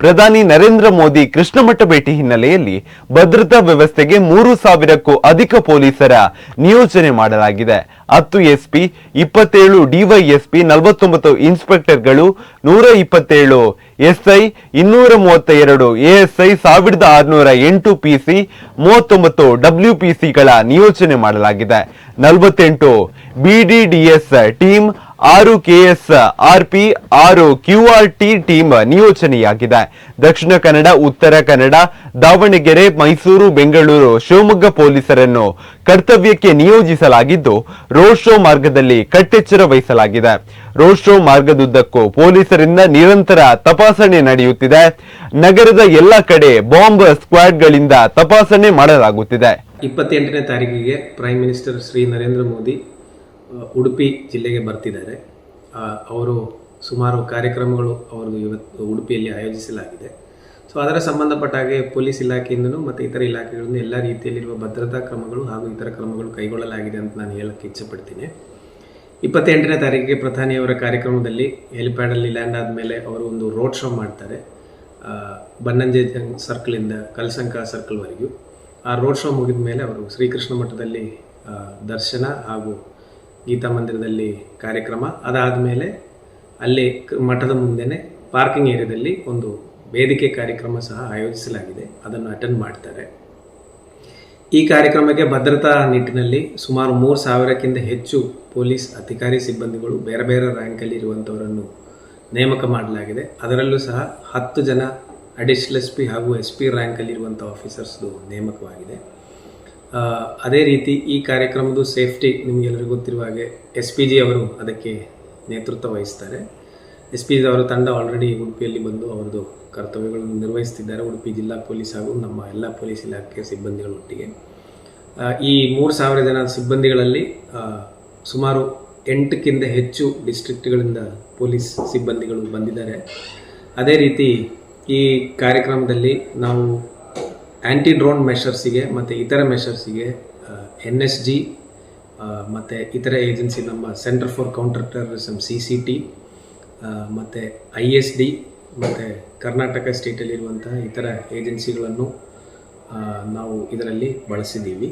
ಪ್ರಧಾನಿ ನರೇಂದ್ರ ಮೋದಿ ಕೃಷ್ಣಮಠ ಭೇಟಿ ಹಿನ್ನೆಲೆಯಲ್ಲಿ ಭದ್ರತಾ ವ್ಯವಸ್ಥೆಗೆ ಮೂರು ಸಾವಿರಕ್ಕೂ ಅಧಿಕ ಪೊಲೀಸರ ನಿಯೋಜನೆ ಮಾಡಲಾಗಿದೆ. ಹತ್ತು ಎಸ್ಪಿ, ಇಪ್ಪತ್ತೇಳು ಡಿವೈಎಸ್ಪಿ, ನಲವತ್ತೊಂಬತ್ತು ಇನ್ಸ್ಪೆಕ್ಟರ್ಗಳು, ನೂರ ಇಪ್ಪತ್ತೇಳು ಎಸ್ಐ, ಇನ್ನೂರ ಮೂವತ್ತ ಎರಡು ಎಎಸ್ಐ, ಸಾವಿರದ ಆರುನೂರ ಎಂಟು ಪಿಸಿ ಮೂವತ್ತೊಂಬತ್ತು ಡಬ್ಲ್ಯೂಪಿಸಿಗಳ ನಿಯೋಜನೆ ಮಾಡಲಾಗಿದೆ. ನಲವತ್ತೆಂಟು ಬಿಡಿಡಿಎಸ್ ಟೀಮ್ ಆರು ಕೆಎಸ್ ಆರ್ಪಿ ಆರು ಕ್ಯೂಆರ್ ಟಿ ಟೀಮ್ ನಿಯೋಜನೆಯಾಗಿದೆ. ದಕ್ಷಿಣ ಕನ್ನಡ, ಉತ್ತರ ಕನ್ನಡ, ದಾವಣಗೆರೆ, ಮೈಸೂರು, ಬೆಂಗಳೂರು, ಶಿವಮೊಗ್ಗ ಪೊಲೀಸರನ್ನು ಕರ್ತವ್ಯಕ್ಕೆ ನಿಯೋಜಿಸಲಾಗಿದ್ದು, ರೋಡ್ ಶೋ ಮಾರ್ಗದಲ್ಲಿ ಕಟ್ಟೆಚ್ಚರ ವಹಿಸಲಾಗಿದೆ. ರೋಡ್ ಶೋ ಮಾರ್ಗದುದ್ದಕ್ಕೂ ಪೊಲೀಸರಿಂದ ನಿರಂತರ ತಪಾಸಣೆ ನಡೆಯುತ್ತಿದೆ. ನಗರದ ಎಲ್ಲ ಕಡೆ ಬಾಂಬ್ ಸ್ಕ್ವಾಡ್ಗಳಿಂದ ತಪಾಸಣೆ ಮಾಡಲಾಗುತ್ತಿದೆ. ಇಪ್ಪತ್ತೆಂಟನೇ ತಾರೀಕಿಗೆ ಪ್ರೈಮ್ ಮಿನಿಸ್ಟರ್ ಶ್ರೀ ನರೇಂದ್ರ ಮೋದಿ ಉಡುಪಿ ಜಿಲ್ಲೆಗೆ ಬರ್ತಿದ್ದಾರೆ. ಅವರು ಸುಮಾರು ಕಾರ್ಯಕ್ರಮಗಳು ಅವರು ಇವತ್ತು ಉಡುಪಿಯಲ್ಲಿ ಆಯೋಜಿಸಲಾಗಿದೆ. ಸೊ ಅದರ ಸಂಬಂಧಪಟ್ಟ ಹಾಗೆ ಪೊಲೀಸ್ ಇಲಾಖೆಯಿಂದನೂ ಮತ್ತು ಇತರ ಇಲಾಖೆಗಳಿಂದ ಎಲ್ಲ ರೀತಿಯಲ್ಲಿರುವ ಭದ್ರತಾ ಕ್ರಮಗಳು ಹಾಗೂ ಇತರ ಕ್ರಮಗಳು ಕೈಗೊಳ್ಳಲಾಗಿದೆ ಅಂತ ನಾನು ಹೇಳಕ್ಕೆ ಇಚ್ಛೆಪಡ್ತೀನಿ. ಇಪ್ಪತ್ತೆಂಟನೇ ತಾರೀಕಿಗೆ ಪ್ರಧಾನಿಯವರ ಕಾರ್ಯಕ್ರಮದಲ್ಲಿ ಹೆಲಿಪ್ಯಾಡಲ್ಲಿ ಲ್ಯಾಂಡ್ ಆದಮೇಲೆ ಅವರು ಒಂದು ರೋಡ್ ಶೋ ಮಾಡ್ತಾರೆ. ಬನ್ನಂಜೆ ಜಂಗ್ ಸರ್ಕಲಿಂದ ಕಲ್ಸಂಕ ಸರ್ಕಲ್ವರೆಗೂ. ಆ ರೋಡ್ ಶೋ ಮುಗಿದ ಮೇಲೆ ಅವರು ಶ್ರೀಕೃಷ್ಣ ಮಠದಲ್ಲಿ ದರ್ಶನ ಹಾಗೂ ಗೀತಾ ಮಂದಿರದಲ್ಲಿ ಕಾರ್ಯಕ್ರಮ. ಅದಾದಮೇಲೆ ಅಲ್ಲಿ ಕ- ಮಠದ ಮುಂದೆನೆ ಪಾರ್ಕಿಂಗ್ ಏರಿಯಾದಲ್ಲಿ ಒಂದು ವೇದಿಕೆ ಕಾರ್ಯಕ್ರಮ ಸಹ ಆಯೋಜಿಸಲಾಗಿದೆ. ಅದನ್ನು ಅಟೆಂಡ್ ಮಾಡ್ತಾರೆ. ಈ ಕಾರ್ಯಕ್ರಮಕ್ಕೆ ಭದ್ರತಾ ನಿಟ್ಟಿನಲ್ಲಿ ಸುಮಾರು ಮೂರು ಸಾವಿರಕ್ಕಿಂತ ಹೆಚ್ಚು ಪೊಲೀಸ್ ಅಧಿಕಾರಿ ಸಿಬ್ಬಂದಿಗಳು ಬೇರೆ ಬೇರೆ ರ್ಯಾಂಕಲ್ಲಿ ಇರುವಂಥವರನ್ನು ನೇಮಕ ಮಾಡಲಾಗಿದೆ. ಅದರಲ್ಲೂ ಸಹ ಹತ್ತು ಜನ ಅಡಿಷನಲ್ ಎಸ್ ಪಿ ಹಾಗೂ ಎಸ್ ಪಿ ರ್ಯಾಂಕಲ್ಲಿರುವಂಥ ಆಫೀಸರ್ಸ್ದು ನೇಮಕವಾಗಿದೆ. ಅದೇ ರೀತಿ ಈ ಕಾರ್ಯಕ್ರಮದ ಸೇಫ್ಟಿ ನಿಮಗೆಲ್ಲರಿಗೂ ಗೊತ್ತಿರುವ ಹಾಗೆ ಎಸ್ ಪಿ ಜಿ ಅವರು ಅದಕ್ಕೆ ನೇತೃತ್ವ ವಹಿಸ್ತಾರೆ. ಎಸ್ ಪಿ ಜಿ ಅವರ ತಂಡ ಆಲ್ರೆಡಿ ಉಡುಪಿಯಲ್ಲಿ ಬಂದು ಅವರದ್ದು ಕರ್ತವ್ಯಗಳನ್ನು ನಿರ್ವಹಿಸ್ತಿದ್ದಾರೆ. ಉಡುಪಿ ಜಿಲ್ಲಾ ಪೊಲೀಸ್ ಹಾಗೂ ನಮ್ಮ ಎಲ್ಲ ಪೊಲೀಸ್ ಇಲಾಖೆಯ ಸಿಬ್ಬಂದಿಗಳೊಟ್ಟಿಗೆ ಈ ಮೂರು ಸಾವಿರ ಜನ ಸಿಬ್ಬಂದಿಗಳಲ್ಲಿ ಸುಮಾರು ಎಂಟಕ್ಕಿಂತ ಹೆಚ್ಚು ಡಿಸ್ಟ್ರಿಕ್ಟ್ಗಳಿಂದ ಪೊಲೀಸ್ ಸಿಬ್ಬಂದಿಗಳು ಬಂದಿದ್ದಾರೆ. ಅದೇ ರೀತಿ ಈ ಕಾರ್ಯಕ್ರಮದಲ್ಲಿ ನಾವು ಆ್ಯಂಟಿ ಡ್ರೋನ್ ಮೆಷರ್ಸಿಗೆ ಮತ್ತು ಇತರ ಮೆಷರ್ಸಿಗೆ ಎನ್ ಎಸ್ ಜಿ ಮತ್ತು ಇತರ ಏಜೆನ್ಸಿ ನಮ್ಮ centre for counter terrorism CCT ಮತ್ತು ಐ ಎಸ್ ಡಿ ಮತ್ತು ಕರ್ನಾಟಕ ಸ್ಟೇಟಲ್ಲಿರುವಂತಹ ಇತರ ಏಜೆನ್ಸಿಗಳನ್ನು ನಾವು ಇದರಲ್ಲಿ ಬಳಸಿದ್ದೀವಿ.